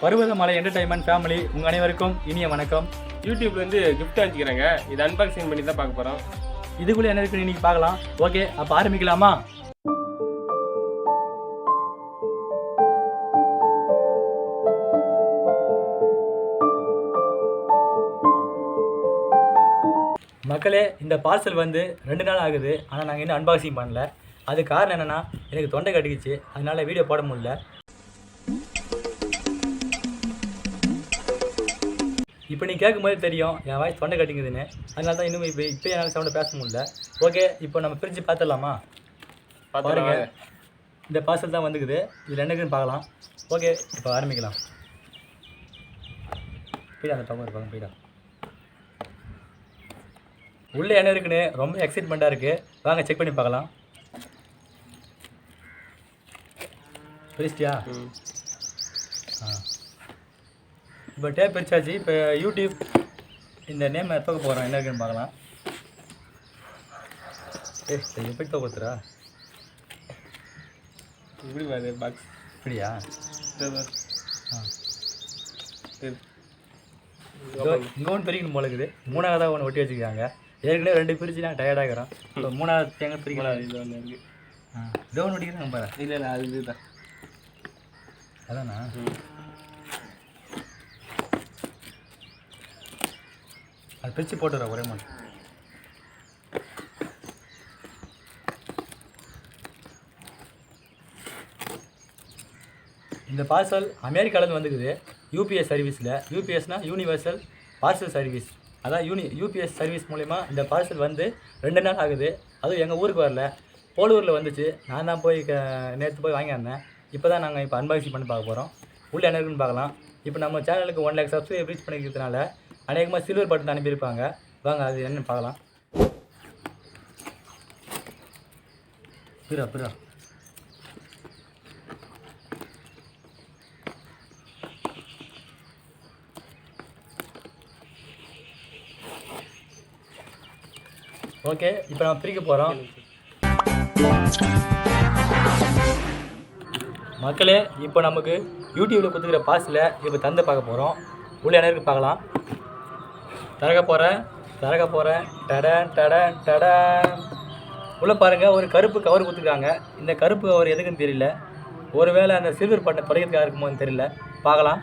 Parvathamalai entertainment family உங்கள் அனைவருக்கும் இனிய வணக்கம். யூடியூப்ல இருந்து கிஃப்ட் அனுப்பிக்கிறாங்க இது அன்பாக்சிங் பண்ணி தான் பார்க்க போறோம். இதுக்குள்ளே என்ன இருக்குன்னு இன்னைக்கு பார்க்கலாம். ஓகே அப்போ ஆரம்பிக்கலாமா? மக்களே இந்த பார்சல் வந்து ரெண்டு நாள் ஆகுது. ஆனால் நாங்கள் இன்னும் அன்பாக்சிங் பண்ணல. அது காரணம் என்னென்னா எனக்கு தொண்டை கட்டிக்கிச்சு. அதனால வீடியோ போட முடியல. இப்போ நீ கேட்கும்போது தெரியும் என் வாய்ஸ் தொண்டை கட்டிங்குதுன்னு. அதனால தான் இன்னும் இப்போ இப்போ என்னால் சவுண்டை பேச முடியல. ஓகே இப்போ நம்ம பிரித்து பார்த்துடலாமா? பாருங்க. இந்த பார்சல் தான் வந்துக்குது. இதில் என்ன இருக்குன்னு பார்க்கலாம். ஓகே இப்போ ஆரம்பிக்கலாம். போயிடா அந்த பக்கம் பக்கம் போயிடா. உள்ளே என்ன இருக்குன்னு ரொம்ப எக்ஸைட்மெண்ட்டாக இருக்குது வாங்க செக் பண்ணி பார்க்கலாம். பிரிச்சிட்டியா. ஆ. இப்போ டேப் பிரிச்சாச்சு இப்போ யூடியூப் இந்த நேம் தூக்க போகிறோம்? என்ன இருக்குன்னு பார்க்கலாம். ஏ எப்படி தூக்கத்துறா? இப்படி பாரு பாக்ஸ் இப்படியா? ஆ. இங்கே ஒன்று பிரிக்கணும் போல இருக்குது. மூணாவதாக ஒன்று ஒட்டி வச்சுருக்காங்க. ஏற்கனவே ரெண்டு பிரித்து நான் டயர்டாகிறோம் இப்போ மூணாவது தேங்காய் பிரிக்கலாம் இது ஒன்று இருக்கு. ஆ. இதோ ஒன்று ஒட்டிக்கிறாங்க பாரு. இல்லை இல்லை அது இதுதான். அதானா? அது பிரித்து போட்டுற ஒரே மாதிரி. இந்த பார்சல் அமெரிக்காலேருந்து வந்துக்குது. யூபிஎஸ் சர்வீஸில் யூபிஎஸ்னால் யூனிவர்சல் பார்சல் சர்வீஸ் அதான் யூனி யூபிஎஸ் சர்வீஸ் மூலிமா இந்த பார்சல் வந்து ரெண்டு நாள் ஆகுது. அதுவும் எங்கள் ஊருக்கு வரல. போலூரில் வந்துச்சு. நான் தான் போய் நேற்று போய் வாங்கியிருந்தேன் இப்போ தான் நாங்கள் இப்போ அன்பாக்சிங் பண்ணி பார்க்க போகிறோம் உள்ளே என்ன இருக்குன்னு பார்க்கலாம். இப்போ நம்ம சேனலுக்கு ஒன் லேக் சப்ஸ்கிரைப் ரீச் பண்ணிக்கிறதுனால அநேகமாக சில்வர் பட்டன் அனுப்பியிருப்பாங்க. வாங்க அது என்னன்னு பார்க்கலாம். பிறா பிறா ஓகே இப்போ நம்ம பிரிக்க போகிறோம் மக்களே இப்போ நமக்கு யூடியூப்பில் கொடுத்துக்கிற பாஸில் இப்போ தந்து பார்க்க போகிறோம் உள்ள என்ன இருக்கு பார்க்கலாம். திறக்க போகிறேன் திறக்க போகிறேன் டடன் டடன் டடன். உள்ளே பாருங்கள் ஒரு கருப்பு கவர் கொடுத்துருக்காங்க. இந்த கருப்பு கவர் எதுக்குன்னு தெரியல. ஒருவேளை அந்த சில்வர் பட்டன் படிக்கிறதுக்காக இருக்குமோன்னு தெரியல. பார்க்கலாம்.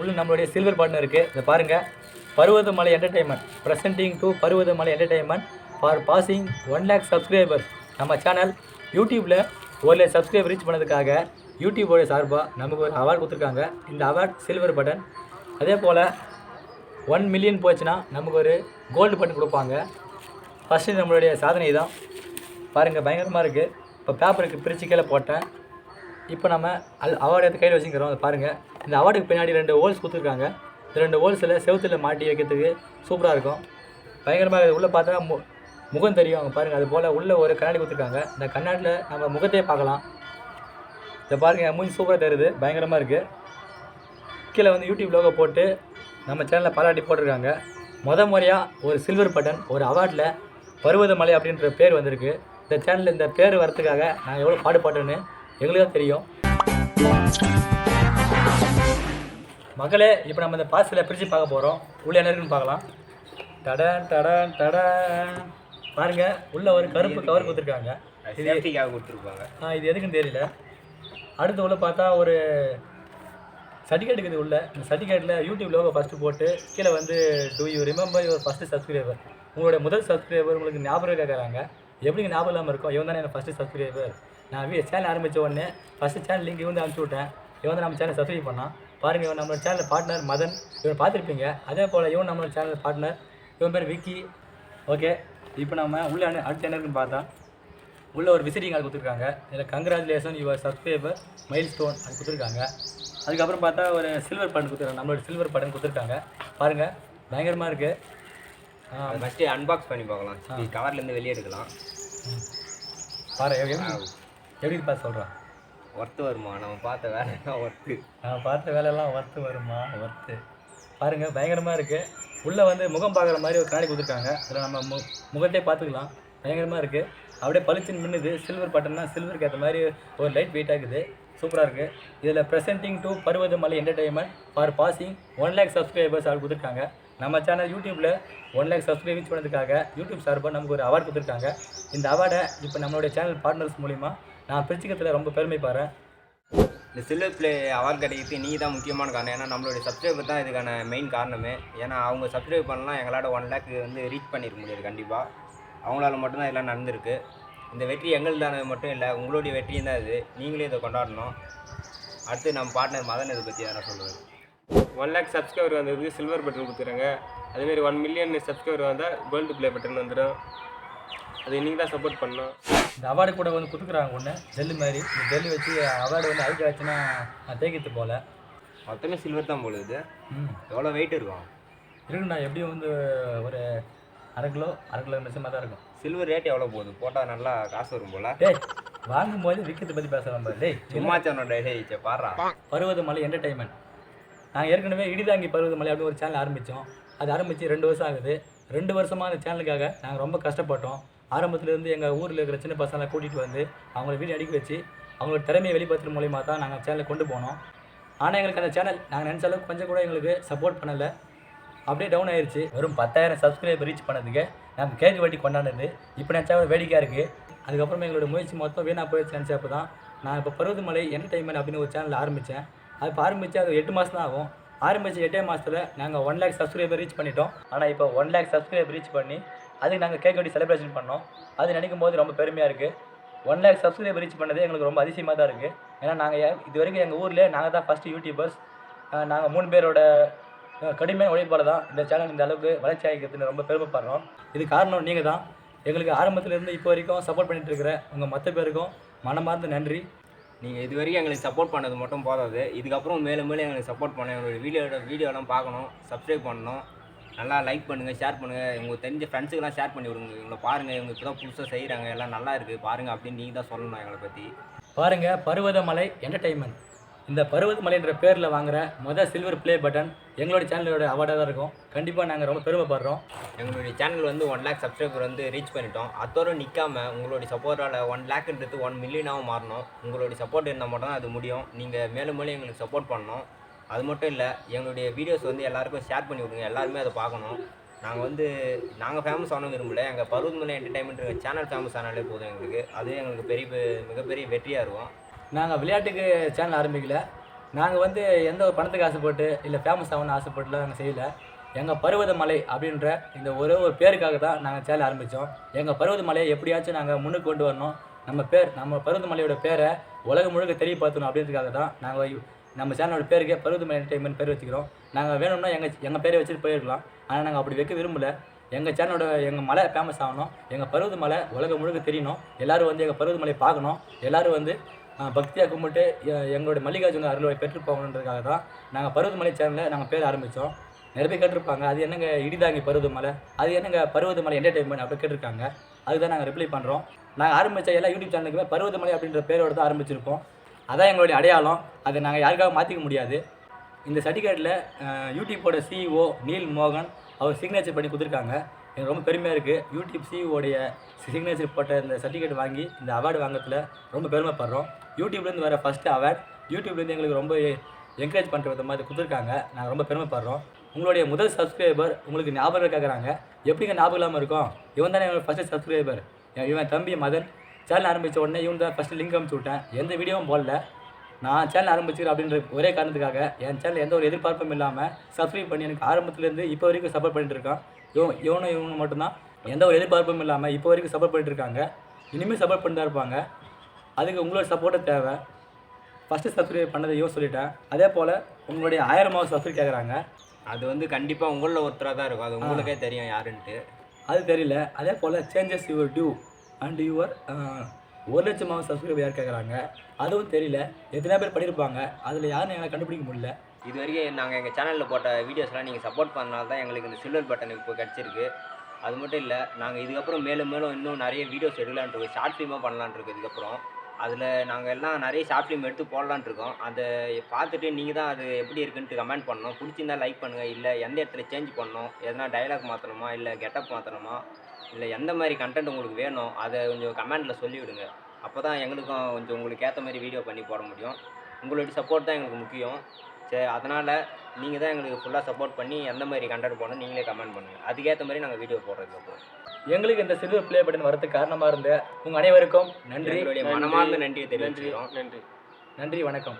உள்ள நம்மளுடைய சில்வர் பட்டன் இருக்குது இதை பாருங்கள் Paruvathamalai entertainment presenting to Paruvathamalai entertainment for passing one lakh subscribers நம்ம சேனல் யூடியூப்பில் ஒரு லேக் சப்ஸ்கிரைபர் ரீச் பண்ணதுக்காக யூடியூபோட சார்பாக நமக்கு ஒரு அவார்டு கொடுத்துருக்காங்க. இந்த அவார்ட் சில்வர் பட்டன் அதே போல் ஒன் மில்லியன் போச்சுன்னா நமக்கு ஒரு கோல்டு பட்டன் கொடுப்பாங்க. ஃபஸ்ட்டு நம்மளுடைய சாதனை தான் பாருங்கள் பயங்கரமாக இருக்குது இப்போ பேப்பருக்கு பிரித்து கீழே போட்டேன். இப்போ நம்ம அல் அவார்டு எடுத்து கையில் வச்சுக்கிறோம் அதை பாருங்கள் இந்த அவார்டுக்கு பின்னாடி ரெண்டு ஹோல்ஸ் கொடுத்துருக்காங்க. இந்த ரெண்டு ஹோல்ஸில் செவுத்தில் மாட்டி வைக்கிறதுக்கு சூப்பராக இருக்கும். பயங்கரமாக உள்ளே பார்த்தா மு முகம் தெரியும் அங்கே பாருங்கள் அது போல் உள்ளே ஒரு கண்ணாடி கொடுத்துருக்காங்க. இந்த கண்ணாடியில் நம்ம முகத்தையே பார்க்கலாம். இதை பாருங்கள் மூஞ்சி சூப்பராக தருது பயங்கரமாக இருக்குது கீழே வந்து யூடியூப் லோகோ போட்டு நம்ம சேனலில் பாராட்டி போட்டிருக்காங்க. முத முறையாக ஒரு சில்வர் பட்டன் ஒரு அவார்டில் பருவதமலை அப்படின்ற பேர் வந்திருக்கு. இந்த சேனலில் இந்த பேர் வரத்துக்காக நான் எவ்வளோ பாடுபட்டேன்னு எங்களுக்கு தான் தெரியும். மக்களே இப்போ நம்ம இந்த பார்சலை பிரித்து பார்க்க போகிறோம் உள்ளே என்ன இருக்குன்னு பார்க்கலாம். டடன் டடன் டடன். பாருங்க உள்ள ஒரு கருப்பு கவர் கொடுத்துருக்காங்க. சேஃப்டிக்காக கொடுத்துருப்பாங்க. இது எதுக்குன்னு தெரியல. அடுத்து உள்ள பார்த்தா ஒரு சர்டிஃபிகேட் இருக்குது உள்ள. இந்த சர்டிஃபிகேட்டில் யூடியூப் லோகோ ஃபஸ்ட்டு போட்டு கீழே வந்து do you remember your first subscriber உங்களுடைய முதல் சப்ஸ்கிரைபர் உங்களுக்கு ஞாபகம் கேட்குறாங்க எப்படி ஞாபகம் இல்லாமல் இருக்கும் இவன் தானே எனக்கு ஃபஸ்ட்டு சப்ஸ்கிரைபர் நான் வீ சேனல் ஆரம்பித்த உடனே ஃபஸ்ட்டு சேனல் லிங்க் இவன் அனுப்பிச்சி விட்டேன். இவன் வந்து நம்ம சேனல் சப்ஸ்கிரைப் பண்ணான். பாருங்கள் இவன் நம்மளோட சேனல் பார்ட்னர் மதன். இவன் பார்த்துருப்பீங்க. அதே போல் இவன் நம்மளோட சேனல் பார்ட்னர் இவன் பேர் விக்கி. ஓகே இப்போ நம்ம உள்ள அடுத்த அடுத்து என்ன இருக்குன்னு பார்த்தா உள்ள ஒரு விசிட்டிங் கார்டு கொடுத்துருக்காங்க. இதில் congratulation your subscriber milestone அது கொடுத்துருக்காங்க. அதுக்கப்புறம் பார்த்தா ஒரு சில்வர் பட்டன் கொடுத்துருக்காங்க. நம்மளோட சில்வர் பட்டன் கொடுத்துருக்காங்க. பாருங்கள் பயங்கரமாக இருக்குது ஃபஸ்ட்டு அன்பாக்ஸ் பண்ணி பார்க்கலாம். கவர்லேருந்து வெளியே எடுக்கலாம். பாரு எப்படி எப்படி பார்த்து சொல்கிறான் ஒர்த்து வருமா? நம்ம பார்த்த வேலைலாம் ஒர்த்து நான் பார்த்த வேலையெல்லாம் ஒர்த்து வருமா? ஒர்த்து பாருங்கள் பயங்கரமாக இருக்குது உள்ளே வந்து முகம் பார்க்குற மாதிரி ஒரு கண்ணாடி கொடுத்துருக்காங்க. அதில் நம்ம மு முகத்தையே பார்த்துக்கலாம். பயங்கரமாக இருக்குது அப்படியே பளிச்சுன்னு மின்னுது. சில்வர் பட்டன்னா சில்வருக்கு ஏற்ற மாதிரி ஒரு லைட் வெயிட்டாக இருக்குது சூப்பராக இருக்குது இதில் presenting to Parvathamalai entertainment for passing one lakh subscribers award கொடுத்துருக்காங்க. நம்ம சேனல் யூடியூப்பில் ஒன் லேக் சப்ஸ்கிரைபிங் ரீச் பண்ணதுக்காக யூடியூப் சார்பாக நமக்கு ஒரு அவார்டு கொடுத்துருக்காங்க. இந்த அவார்டை இப்போ நம்மளுடைய சேனல் பார்ட்னர்ஸ் மூலிமா நான் பிரிச்சுக்கிறதுல ரொம்ப பெருமைப்படுறேன் இந்த சில்வர் பிளே அவார்ட் கிடைக்கிறது நீ தான் முக்கியமான காரணம். ஏன்னா நம்மளுடைய சப்ஸ்கிரைபர் தான் இதுக்கான மெயின் காரணமே. ஏன்னா அவங்க சப்ஸ்கிரைப் பண்ணலாம் எங்களால் ஒன் லேக் வந்து ரீச் பண்ணியிருக்க முடியாது கண்டிப்பாக அவங்களால மட்டும்தான் இதெல்லாம் நடந்திருக்கு. இந்த வெற்றி எங்களுதானது மட்டும் இல்லை உங்களுடைய வெற்றியும் தான் இது. நீங்களே இதை கொண்டாடணும். அடுத்து நம்ம பார்ட்னர் மதன் இதை பற்றி எதனா சொல்லுவேன் ஒன் லேக் சப்ஸ்கிரைபர் வந்ததுக்கு சில்வர் பட்டன் கொடுத்துறாங்க அதேமாரி ஒன் மில்லியன் சப்ஸ்கிரைபர் வந்தால் கோல்டு ப்ளே பட்டன் வந்துடும் அது நீங்கள் தான் சப்போர்ட் பண்ணணும் இந்த அவார்டு கூட வந்து கொடுத்துக்குறாங்க ஒன்று ஜெல்லு மாதிரி இந்த ஜெல்லு வச்சு அவார்டு வந்து அழுக்க ஆச்சுன்னா நான் தேய்க்கிறது போல். மொத்தமே சில்வர் தான் போல இது. ம். எவ்வளோ வெயிட் இருக்கும்? இருக்குண்ணா எப்படியும் வந்து ஒரு அரை கிலோ அரை கிலோ நிமிஷமாக தான் இருக்கும். சில்வர் ரேட் எவ்வளோ போகுது? போட்டால் நல்லா காசு வரும் போல. டேய் வாங்கும்போது விற்கிறத பற்றி பேசலாம் பாரு டேய் சும்மா சொன்னோட டே பாடுறா. பருவதமலை என்டர்டைன்மெண்ட் நாங்கள் ஏற்கனவே இடிதாங்கி பருவதமலை அப்படின்னு ஒரு சேனல் ஆரம்பித்தோம் அது ஆரம்பித்து ரெண்டு வருஷம் ஆகுது. ரெண்டு வருஷமாக அந்த சேனலுக்காக நாங்கள் ரொம்ப கஷ்டப்பட்டோம். ஆரம்பத்துலேருந்து எங்கள் ஊரில் இருக்கிற சின்ன பசங்களை கூட்டிகிட்டு வந்து அவங்கள வீடியோ அடிக்க வச்சு அவங்களோட திறமையை வெளிப்படுத்துற மூலியமா தான் நாங்கள் சேனலை கொண்டு போனோம். ஆனால் எங்களுக்கு அந்த சேனல் நாங்கள் நினச்ச அளவுக்கு கொஞ்சம் கூட எங்களுக்கு சப்போர்ட் பண்ணலை. அப்படியே டவுன் ஆயிடுச்சு வெறும் பத்தாயிரம் சப்ஸ்கிரைபர் ரீச் பண்ணதுக்கு நாங்கள் கேக் வட்டி கொண்டாடுறது இப்போ நினச்சா ஒரு வேடிக்கையாக இருக்குது அதுக்கப்புறமா எங்களோட முயற்சி மொத்தம் வீணாக போயிடுச்சு நினச்சப்போ தான் நான் இப்போ பருவதமலை என்டர்டைன்மெண்ட் அப்படின்னு ஒரு சேனல் ஆரம்பித்தேன் அது இப்போ ஆரம்பித்து அது எட்டு மாதம் தான் ஆகும். ஆரம்பித்த எட்டே மாதத்தில் நாங்கள் ஒன் லேக் சப்ஸ்கிரைபர் ரீச் பண்ணிட்டோம். ஆனால் இப்போ ஒன் லேக் சப்ஸ்கிரைபர் ரீச் பண்ணி அதுக்கு நாங்கள் கேக் வட்டி செலிப்ரேஷன் பண்ணோம். அது நினைக்கும் போது ரொம்ப பெருமையாக இருக்குது ஒன் லேக் சப்ஸ்கிரைபர் ரீச் பண்ணது எங்களுக்கு ரொம்ப அதிசயமாக தான் இருக்குது ஏன்னா நாங்கள் இது வரைக்கும் எங்கள் ஊரில் நாங்கள் தான் ஃபஸ்ட்டு யூடியூபர்ஸ் நாங்கள் மூணு பேரோட கடுமையான உழைப்பால் தான். இந்த சேனல் இந்த அளவுக்கு வளர்ச்சி ஆகிக்கிறதுன்னு ரொம்ப பெருமைப்படுறோம். இது காரணம் நீங்கள் தான். எங்களுக்கு ஆரம்பத்துலேருந்து இப்போ வரைக்கும் சப்போர்ட் பண்ணிட்டு இருக்கிற உங்கள் மற்ற பேருக்கும் மனமார்ந்த நன்றி. நீங்கள் இது வரைக்கும் எங்களுக்கு சப்போர்ட் பண்ணது மட்டும் போதாது. இதுக்கப்புறம் மேலும் மேலும் எங்களுக்கு சப்போர்ட் பண்ண எங்களுடைய வீடியோட வீடியோலாம் பார்க்கணும் சப்ஸ்கிரைப் பண்ணணும். நல்லா லைக் பண்ணுங்கள் ஷேர் பண்ணுங்கள் உங்களுக்கு தெரிஞ்ச ஃப்ரெண்ட்ஸுக்கெல்லாம் ஷேர் பண்ணி விடுங்க. இவங்களை பாருங்கள் இவங்க இப்போ தான் புதுசாக செய்கிறாங்க எல்லாம் நல்லா இருக்குது பாருங்கள் அப்படின்னு நீங்கள் தான் சொல்லணும் எங்களை பற்றி பாருங்க பருவதமலை என்டர்டைன்மெண்ட் இந்த பருவதமலைன்ற பேரில் வாங்குற மொதல் சில்வர் ப்ளே பட்டன் எங்களோட சேனலோட அவார்டாக தான் இருக்கும். கண்டிப்பாக நாங்கள் ரொம்ப பெருமைப்படுறோம். எங்களுடைய சேனல் வந்து ஒன் லேக் சப்ஸ்கிரைபர் வந்து ரீச் பண்ணிட்டோம். அத்தோடு நிற்காம உங்களுடைய சப்போர்ட்டால் ஒன் லேக்ன்றது ஒன் மில்லியனாகவும் மாறணும். உங்களுடைய சப்போர்ட் இருந்தால் மட்டும் தான் அது முடியும். நீங்கள் மேலும் மேலும் எங்களுக்கு சப்போர்ட் பண்ணணும். அது மட்டும் இல்லை எங்களுடைய வீடியோஸ் வந்து எல்லாருக்கும் ஷேர் பண்ணி விடுங்க. எல்லாருமே அதை பார்க்கணும். நாங்கள் வந்து நாங்கள் ஃபேமஸ் ஆகணும் விரும்பல. எங்கள் பருவத்மலை என்டர்டைன்மெண்ட் சேனல் ஃபேமஸ் ஆனாலே போதும் எங்களுக்கு. அதுவே எங்களுக்கு பெரிய பெ- மிகப்பெரிய வெற்றியாக இருக்கும். நாங்கள் விளையாட்டுக்கு சேனல் ஆரம்பிக்கல. நாங்கள் வந்து எந்த ஒரு பணத்துக்கு ஆசைப்பட்டு இல்லை ஃபேமஸ் ஆகணும்னு ஆசைப்பட்டுலாம் நாங்கள் செய்யலை. எங்கள் பருவதமலை அப்படின்ற இந்த ஒரே ஒரு பேருக்காக தான் நாங்கள் சேனல் ஆரம்பித்தோம் எங்கள் பருவதமலையை எப்படியாச்சும் நாங்கள் முன்னுக்கு கொண்டு வரணும். நம்ம பேர் நம்ம பருவதமலையோட பேரை உலகம் முழுக்க தெரியப்படுத்தணும் அப்படின்றதுக்காக தான் நாங்கள் நம்ம சேனலோட பேருக்கே பருவதமலை என்டர்டைன்மெண்ட் பேர் வச்சுக்கிறோம். நாங்கள் வேணும்னா எங்கள் எங்கள் பேரை வச்சுட்டு போயிருக்கலாம். ஆனால் நாங்கள் அப்படி வைக்க விரும்பல. எங்கள் சேனலோட எங்கள் மலை ஃபேமஸ் ஆகணும். எங்கள் பருவதமலை உலகம் முழுக்க தெரியணும். எல்லோரும் வந்து எங்கள் பருவதமலையை பார்க்கணும். எல்லோரும் வந்து பக்தியாக கும்பிட்டு எங்களுடைய மல்லிகார்ஜுன அருள்வாய் பெற்று போகணுன்றதுக்காக தான் நாங்கள் பருவதமலை சேனலில் நாங்கள் பேர் ஆரம்பித்தோம் நிறைய பேர் கேட்டிருப்பாங்க அது என்னங்க இடிதாங்கி பருவதமலை? அது என்னங்க பருவதமலை என்டர்டைன்மெண்ட் அப்படி கேட்டிருக்காங்க. அதுதான் நாங்கள் ரிப்ளை பண்ணுறோம் நாங்கள் ஆரம்பித்த எல்லா யூடியூப் சேனலுக்குமே பருவதமலை அப்படின்ற பேரோட தான் ஆரம்பிச்சிருப்போம் அதான் எங்களுடைய அடையாளம். அதை நாங்கள் யாருக்காக மாற்றிக்க முடியாது. இந்த சர்டிஃபிகேட்டில் யூடியூப்போட சிஇஓ நீல் மோகன் அவர் சிக்னேச்சர் பண்ணி கொடுத்துருக்காங்க. எனக்கு ரொம்ப பெருமையாக இருக்குது யூடியூப் சிஇஓடைய சிக்னேச்சர் போட்ட இந்த சர்டிஃபிகேட் வாங்கி இந்த அவார்டு வாங்கத்தில் ரொம்ப பெருமைப்படுறோம். யூடியூப்லேருந்து வர ஃபஸ்ட்டு அவார்ட் யூடியூப்லேருந்து எங்களுக்கு ரொம்ப என்கரேஜ் பண்ணுற விதமாக இது கொடுத்துருக்காங்க. நாங்கள் ரொம்ப பெருமைப்படுறோம். உங்களுடைய முதல் சப்ஸ்கிரைபர் உங்களுக்கு ஞாபகம் கேட்குறாங்க எப்படிங்க ஞாபகம் இல்லாமல் இருக்கும்? இவன் தானே என்னோட ஃபஸ்ட்டு சப்ஸ்கிரைபர் இவன் தம்பி மதன் சேனல் ஆரம்பித்த உடனே இவன் தான் ஃபஸ்ட்டு லிங்க் அனுப்பிச்சு விட்டேன். எந்த வீடியோவும் போடல. நான் சேனல் ஆரம்பிச்சிக்கிறேன் அப்படின்ற ஒரே காரணத்துக்காக என் சேனல் எந்த ஒரு எதிர்பார்ப்பும் இல்லாமல் சப்ஸ்கிரைப் பண்ணி எனக்கு ஆரம்பத்துலேருந்து இப்போ வரைக்கும் சப்போர்ட் பண்ணிட்டு இருக்கான் இவன் இவனும் இவனும் மட்டும்தான். எந்த ஒரு எதிர்பார்ப்பும் இல்லாமல் இப்போ வரைக்கும் சப்போர்ட் பண்ணிட்டு இருக்காங்க இனிமேல் சப்போர்ட் பண்ணி தான் இருப்பாங்க. அதுக்கு உங்களோட சப்போர்ட்டும் தேவை. ஃபஸ்ட்டு சப்ஸ்கிரைப் பண்ணதை இவன் சொல்லிட்டேன். அதே போல் உங்களுடைய ஆயிரமாவது சப்ஸ்கிரைப் கேட்குறாங்க அது வந்து கண்டிப்பாக உங்களில் ஒருத்தராக தான் இருக்கும். அது உங்களுக்கே தெரியும் யாருன்ட்டு. அது தெரியல. அதே போல் changes your due and your ஒரு லட்சமாவது சப்ஸ்கிரைப் யார் கேட்குறாங்க அதுவும் தெரியல. எத்தனை பேர் பண்ணியிருப்பாங்க அதில் யாரும் எங்களை கண்டுபிடிக்க முடியல. இது வரைக்கும் நாங்கள் எங்கள் சேனலில் போட்ட வீடியோஸ்லாம் நீங்கள் சப்போர்ட் பண்ணால் தான் எங்களுக்கு இந்த சில்வர் பட்டன் இப்போ கிடச்சிருக்கு. அது மட்டும் இல்லை நாங்கள் இதுக்கப்புறம் மேலும் மேலும் இன்னும் நிறைய வீடியோஸ் எடுக்கலான் இருக்கோம். ஷார்ட் ஃபிலிமாக பண்ணலான் இருக்கோம் இதுக்கப்புறம். அதில் நாங்கள் எல்லாம் நிறைய ஷார்ட் ஃபிலிம் எடுத்து போடலான் இருக்கோம். அதை பார்த்துட்டு நீங்கள் தான் அது எப்படி இருக்குன்ட்டு கமெண்ட் பண்ணணும். பிடிச்சிருந்தா லைக் பண்ணுங்கள் இல்லை எந்த இடத்துல சேஞ்ச் பண்ணணும். எதனா டைலாக் மாற்றணுமா இல்லை கெட்டப் மாற்றணுமா இல்லை எந்த மாதிரி கண்டென்ட் உங்களுக்கு வேணும்? அதை கொஞ்சம் கமெண்ட்டில் சொல்லிவிடுங்க. அப்போ தான் எங்களுக்கும் கொஞ்சம் உங்களுக்கு ஏற்ற மாதிரி வீடியோ பண்ணி போட முடியும். உங்களுடைய சப்போர்ட் தான் எங்களுக்கு முக்கியம். சரி அதனால் நீங்கள் தான் எங்களுக்கு ஃபுல்லாக சப்போர்ட் பண்ணி எந்த மாதிரி கண்டென்ட் போடணும் நீங்களே கமெண்ட் பண்ணுங்கள் அதுக்கேற்ற மாதிரி நாங்கள் வீடியோ போடுறதுக்கு அப்புறம் எங்களுக்கு இந்த சில்வர் ப்ளே பட்டன் வரதுக்கு காரணமாக இருந்த உங்கள் அனைவருக்கும் நன்றி மனமார்ந்த நன்றியை நன்றி தெரிவிச்சுக்கிறோம் நன்றி. நன்றி வணக்கம்.